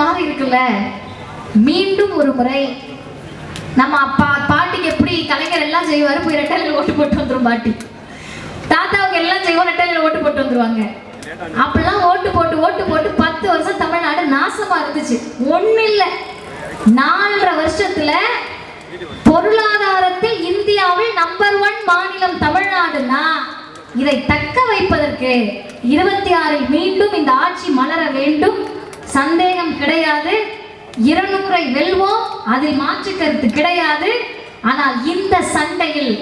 மாதிரி இருக்குல்ல? மீண்டும் ஒரு முறை நம்ம அப்பா பாட்டிக்கு எப்படி கலைஞர் எல்லாம் செய்வாரு போய் ரெட்டலில் ஓட்டு போட்டு வந்துரும் பாட்டி. தாத்தாவுக்கு எல்லாம் செய்வோம் ரெட்டலில் ஓட்டு போட்டு வந்துருவாங்க. அப்பெல்லாம் ஓட்டு போட்டு ஓட்டு போட்டு பத்து வருஷம் தமிழ்நாடு நாசமா இருந்துச்சு. ஒண்ணு இல்ல நாலரை வருஷத்துல பொருளாதாரத்தில் இந்தியாவில் நம்பர் ஒன் மாநிலம் தமிழ்நாடுனா இதை தக்க வைப்பதற்கு இருபத்தி ஆறில் மீண்டும் இந்த ஆட்சி மலர வேண்டும். சந்தேகம் கிடையாது. இருநூறை வெல்வோம். அதில் மாற்று கருத்து கிடையாது. ஆனால் இந்த சண்டையில்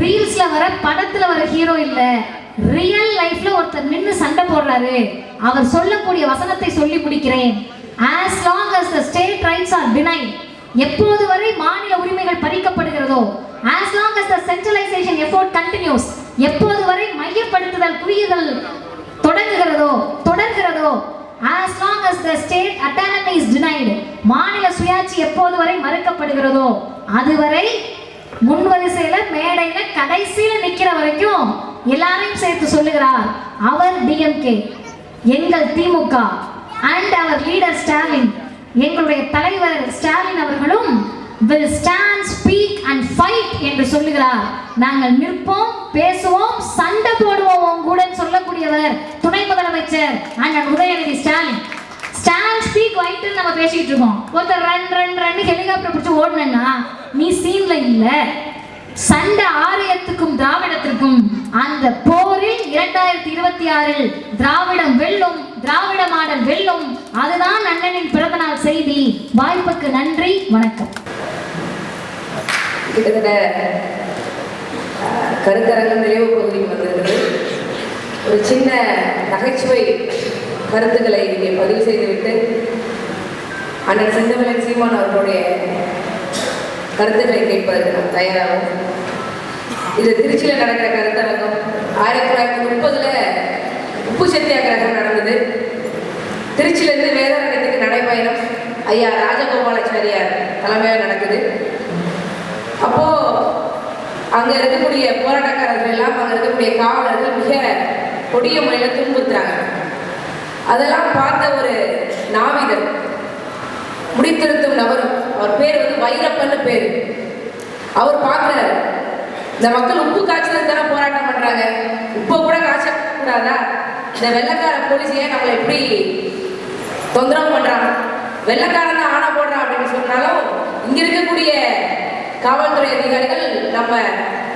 ரீல்ஸ்ல வர படத்துல வர ஹீரோ இல்ல. ரியல் லைஃப்ல ஒருத்தர் நின்று சண்டை போடுறாரு. அவர் சொல்லக்கூடிய வசனத்தை சொல்லி முடிக்கிறேன். As long as the state rights are denied எப்போது வரை மாநில உரிமைகள் பறிக்கப்படுகிறதோ as long as the centralization effort continues எப்போது வரை மையப்படுத்துதல் குவியுதல் தொடங்குகிறதோ தொடர்கிறதோ as long as the state autonomy is denied மாநில சுயாட்சி எப்போது வரை மறுக்கப்படுகிறதோ அதுவரை முன்வரிசையில மேடையில கடைசியில நிக்கிற வரைக்கும் எல்லாரையும் சேர்த்து சொல்லுகிறார் அவர் டிஎம்கே எங்கள் திமுக அண்ட் அவர் லீடர் ஸ்டாலின் எங்களுடைய தலைவர் ஸ்டாலின் அவர்களும் will stand speak and fight என்று சொல்லுகிறார். நாங்கள் நிற்போம் பேசுவோம் சண்டை போடுவோம் கூடன்னு கூட சொல்லக்கூடியவர் துணை முதலமைச்சர் அண்ணன் உதயநிதி ஸ்டாலின். ஸ்டாண்ட் ஸ்பீக் ஒயிட்னு நம்ம பேசிட்டு இருக்கோம். ஒருத்தர் ரன் ரன் ரன் ஹெலிகாப்டர் பிடிச்சி ஓடணும்னா நீ சீன்ல இல்ல. சண்டை ஆலயத்துக்கும் திராவிடத்திற்கும் அந்த போரில் இரண்டாயிரத்தி இருபத்தி ஆறில் திராவிடம் வெல்லும் திராவிட மாடல் வெல்லும் அதுதான் அண்ணனின் பிறந்தநாள் செய்தி. வாய்ப்புக்கு நன்றி வணக்கம். கிட்டத்தட்ட அஹ், கருத்தரங்கம் நிறைவு பகுதிக்கு வந்திருக்கிறது. ஒரு சின்ன நகைச்சுவை கருத்துக்களை இங்கே பதிவு செய்துவிட்டு அண்ணன் செந்தமிழன் சீமான் அவர்களுடைய கருத்துக்களை கேட்பதற்கு நாம் தயாராகும். இது திருச்சியில் நடக்கிற கருத்தரங்கம். ஆயிரத்தி தொள்ளாயிரத்தி முப்பதுல உப்பு சத்தியாகிரகம் நடந்தது. திருச்சியிலிருந்து வேதாரண்யத்துக்கு நடைபயணம் ஐயா ராஜகோபாலாச்சாரியார் தலைமையாக நடக்குது. அப்போ அங்க இருக்கக்கூடிய போராட்டக்காரர்கள் எல்லாம் அங்க இருக்கக்கூடிய காவலர்கள் மிக கொடிய முறையில துன்புறுத்துறாங்க அதெல்லாம் பார்த்த ஒரு நாவிதர் முடித்திருத்தும் நபரும் அவர் பேர் வந்து வைரப்பன்னு பேர். அவர் பார்க்குறாரு இந்த மக்கள் உப்பு காய்ச்சல் தானே போராட்டம் பண்றாங்க? உப்பை கூட காய்ச்ச கூடாதா இந்த வெள்ளக்கார போலீஸ் ஏன் நம்மளை எப்படி தொந்தரவு பண்றான் வெள்ளக்காரன் தான் ஆணை போடுறான் அப்படின்னு சொன்னாலும் இங்க இருக்கக்கூடிய காவல்துறை அதிகாரிகள் நம்ம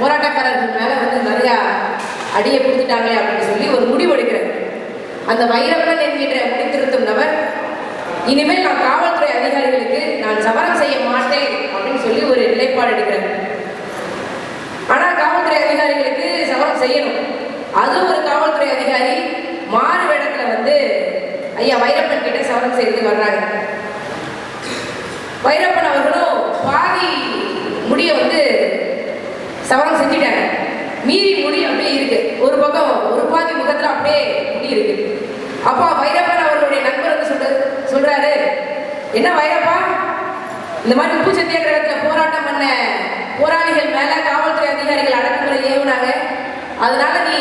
போராட்டக்காரர்கள் மேல வந்து நிறையா அடியை கொடுத்துட்டாங்களே அப்படின்னு சொல்லி ஒரு முடிவு எடுக்கிறார் அந்த வைரவன் என்கின்ற முடித்திருத்தும் நபர் இனிமேல் நான் காவல்துறை அதிகாரிகளுக்கு நான் சவரம் செய்ய மாட்டேன் அப்படின்னு சொல்லி ஒரு நிலைப்பாடு எடுக்கிறார் ஆனால் காவல்துறை அதிகாரிகளுக்கு சவரம் செய்யணும். அது ஒரு காவல்துறை அதிகாரி மாறு வேடத்தில் வந்து ஐயா வைரப்பன் கிட்ட சவரம் செய்து வர்றாங்க வைரப்பன் அவர்களும் பாதி முடிய வந்து சவரம் செஞ்சிட்டாங்க மீறி முடி அப்படியே இருக்கு ஒரு பக்கம் ஒரு பாதி அப்படியே முடி இருக்கு அப்பா வைரப்பன் அவர்களுடைய நண்பர் வந்து சொல்ற சொல்றாரு என்ன வைரப்பா? இந்த மாதிரி உப்பு சத்தியாகிரகத்துல போராட்டம் பண்ண போராளிகள் மேல காவல்துறை அதிகாரிகள் அடக்குமுறை ஏவுனாங்க. அதனால நீ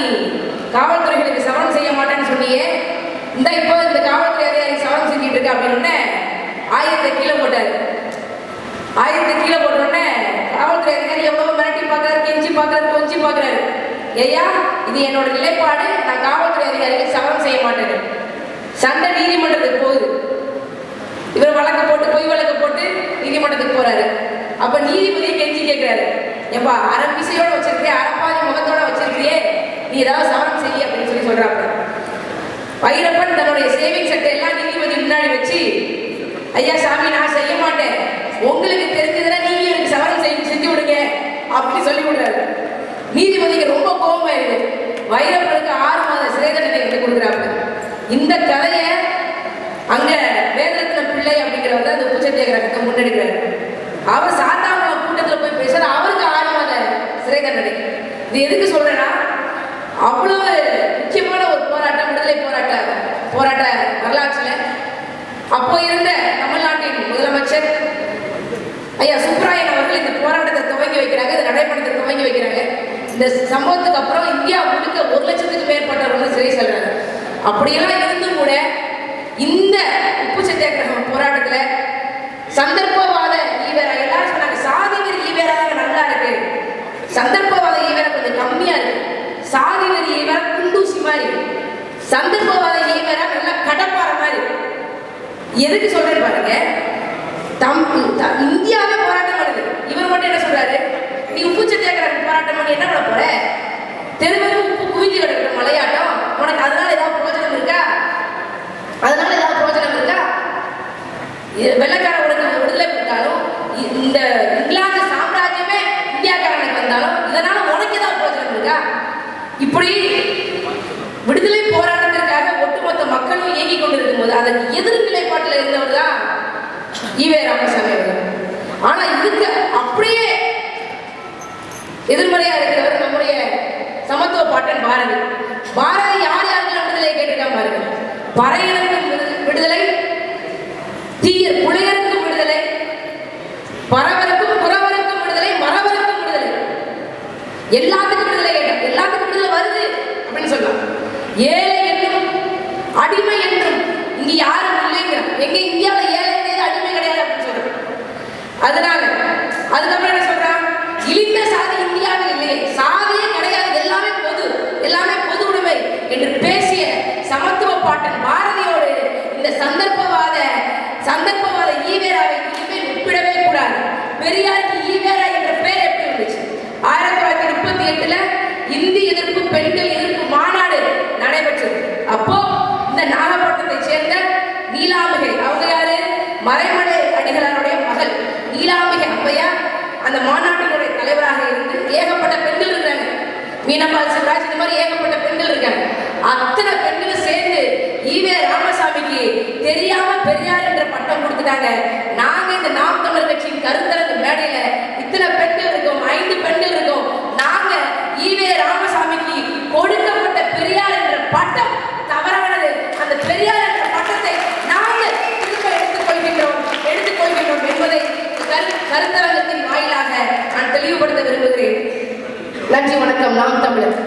காவல்துறைகளுக்கு சவரம் செய்ய மாட்டேன்னு சொன்னியே. இந்த இப்போ இந்த காவல்துறை அதிகாரி சவரம் செஞ்சுட்டு இருக்க? அப்படின்னு ஆயிரத்தை கீழே போட்டாரு. ஆயிரத்தை கீழே போட்டோடனே காவல்துறை அதிகாரி எவ்வளவு மிரட்டி பார்க்கறாரு கெஞ்சி பார்க்கறாரு கொஞ்சி பார்க்கறாரு. ஐயா இது என்னோட நிலைப்பாடு. நான் காவல்துறை அதிகாரிகள் சமரம் செய்ய மாட்டேன். சண்டை நீதிமன்றத்துக்கு போகுது. இவர் வழக்கு போட்டு பொய் வழக்கு போட்டு நீதிமன்றத்துக்கு போறாரு. அப்ப நீதிபதி கெஞ்சி கேட்கிறாரு ஏப்பா அரை பிசையோட வச்சிருக்கியே அரப்பாதி முகத்தோட வச்சிருக்கியே நீ ஏதாவது சமரம் செய்ய அப்படின்னு சொல்லி சொல்றாங்க வைரப்பன் தன்னுடைய சேவிங் சட்டை எல்லாம் நீதிபதி முன்னாடி வச்சு ஐயா சாமி நான் செய்ய மாட்டேன். உங்களுக்கு தெரிஞ்சதுன்னா நீங்க எனக்கு சவரம் செஞ்சு செஞ்சு விடுங்க அப்படின்னு சொல்லி விடுறாரு. நீதிபதிக்கு ரொம்ப கோபமா இருக்கு. வைரப்பனுக்கு ஆறு மாத சிறை தண்டனை கட்டி கொடுக்குறாங்க இந்த கதையை அங்க வேதரத்ன பிள்ளை அப்படிங்கிறவர் தான் அந்த உச்சத்தியாகிரகத்தை முன்னெடுக்கிறார். அவர் சாத்தாங்குளம் கூட்டத்தில் போய் பேசுறாரு. அவருக்கு ஆறு மாத சிறை தண்டனை. இது எதுக்கு சொல்றேன்னா அவ்வளவு முக்கியமான ஒரு போராட்டம் விடுதலை போராட்ட போராட்ட வரலாற்றுல அப்போ இருந்த தமிழ்நாட்டின் முதலமைச்சர் ஐயா சுப்ராயன் அவர்கள் இந்த போராட்டத்தை துவங்கி வைக்கிறாங்க இந்த நடைபயணத்தை துவங்கி வைக்கிறாங்க. இந்த சம்பவத்துக்கு அப்புறம் இந்தியா முழுக்க ஒரு லட்சத்துக்கு மேற்பட்டவர்கள் சிறை செல்றாங்க. அப்படியெல்லாம் இருந்தும் கூட இந்த உப்பு சத்தியாகிரகம் போராட்டத்தில் சந்தர்ப்பவாத ஈவேரா எல்லாரும் சொன்னாங்க சாதி வெறி ஈவேரா தாங்க நல்லா இருக்கு சந்தர்ப்பவாத ஈவேரா கொஞ்சம் கம்மியா இருக்கு சாதி வெறி ஈவேரா குண்டூசி மாதிரி சந்தர்ப்பவாத ஈவேரா நல்லா கடப்பாற மாதிரி எதுக்கு சொல்றேன் பாருங்க தம் த- இந்தியாவே போராட்டம் பண்ணுது இவர் மட்டும் என்ன சொல்றாரு நீ உப்பு சத்தியாகிரக போராட்டம் பண்ணி என்ன பண்ண போற தெருவுக்கு உப்பு குவிஞ்சு கிடக்குற மலையாட்டம் உனக்கு அதனால ஏதாவது பிரயோஜனம் இருக்கா அதனால ஏதாவது பிரயோஜனம் இருக்கா இது வெள்ளக்கார உனக்கு விடுதலை கொடுத்தாலும் இ- இந்த இங்கிலாந்து சாம்ராஜ்யமே இந்தியாக்காரனுக்கு வந்தாலும் இதனால உனக்கு ஏதாவது பிரயோஜனம் இருக்கா இப்படி விடுதலை போராட்டத்திற்காக ஒட்டுமொத்த மக்களும் இயங்கிக் கொண்டிருக்கும் போது அதற்கு எதிர் நிலைப்பாட்டில் இருந்தவர் தான் ஈவே ராமசாமி அவர்கள் ஆனா இதுக்கு அப்படியே எதிர்மறையா இருக்கிறவர் நம்முடைய சமத்துவ பாட்டன் பாரதி. பாரதி யார் யாருக்கெல்லாம் விடுதலை கேட்டிருக்கான் பாருங்க. பறையனுக்கும் விடு- விடுதலை தீய புலையருக்கும் விடுதலை பறவருக்கும் புறவருக்கும் விடுதலை மரவருக்கும் விடுதலை. எல்லாத்துக்கும் விடுதலை கேட்டார் எல்லாத்துக்கும் விடுதலை வருது அப்படின்னு சொல்லலாம் ஏழை என்றும் அடிமை என்றும் இங்க யாரும் இல்லைங்க எங்க இந்தியாவில் ஏழை கிடையாது அடிமை கிடையாது அப்படின்னு சொல்றாங்க அதனால அதுக்கப்புறம் என்ன சொல்றான் இழிந்த சாதி இந்தியாவில் இல்லையே சாதியே கிடையாது எல்லாமே பொது எல்லாமே பொது உடைமை என்று பேசிய சமத்துவ பாட்டன் பாரதியோடு இந்த சந்தர்ப்பவாத சந்தர்ப்பவாத ஈவேராவை இனிமேல் ஒப்பிடவே கூடாது. பெரியாருக்கு ஈவேரா என்ற பெயர் எப்படி இருந்துச்சு ஆயிரத்தி தொள்ளாயிரத்தி முப்பத்தி எட்டுல இந்தி எதிர்ப்பு பெண்கள் எதிர்ப்பு மாநாடு நடைபெற்றது. அப்போ இந்த நாகப்பட்டினத்தை சேர்ந்த நீலாம்பிகை அவங்க யாரு? மறைமலை அடிகளாருடைய மகள் நீலாம்பிகை அம்மையார் அந்த மாநாட்டினுடைய தலைவராக இருந்து ஏகப்பட்ட பெண்கள் இருக்காங்க மீனம்பால் சிவராஜ் இந்த மாதிரி ஏகப்பட்ட பெண்கள் இருக்காங்க. அத்தனை பெண்கள் சேர்ந்து ராமசாமிக்கு தெரியாம பெரியார் என்ற பட்டம் கொடுத்துட்டாங்க. நாங்க இந்த நாம் தமிழர் கட்சியின் கருத்தரங்க மேடையில இத்தனை பெண்கள் இருக்கோம் ஐந்து பெண்கள் இருக்கோம். நாங்க ஈவே ராமசாமிக்கு கொடுக்கப்பட்ட பெரியார் என்ற பட்டம் தவறானது. அந்த பெரியார் என்ற பட்டத்தை நாங்கள் திரும்ப எடுத்துக்கொள்கின்றோம் எடுத்துக்கொள்கின்றோம் என்பதை கரு கருத்தரங்கத்தின் வாயிலாக நான் தெளிவுபடுத்த விரும்புகிறேன். நன்றி வணக்கம். நாம் தமிழர்.